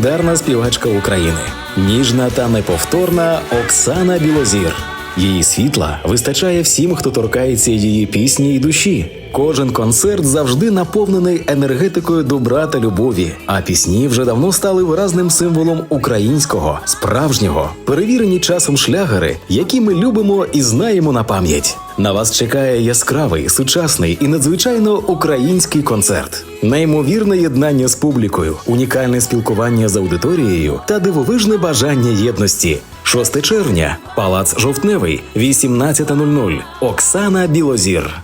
легендарна співачка України, ніжна та неповторна Оксана Білозір. Її світла вистачає всім, хто торкається її пісні і душі. Кожен концерт завжди наповнений енергетикою добра та любові, а пісні вже давно стали виразним символом українського, справжнього, перевірені часом шлягери, які ми любимо і знаємо на пам'ять. На вас чекає яскравий, сучасний і надзвичайно український концерт, неймовірне єднання з публікою, унікальне спілкування з аудиторією та дивовижне бажання єдності. 6 червня, Палац Жовтневий, 18.00. Оксана Білозір.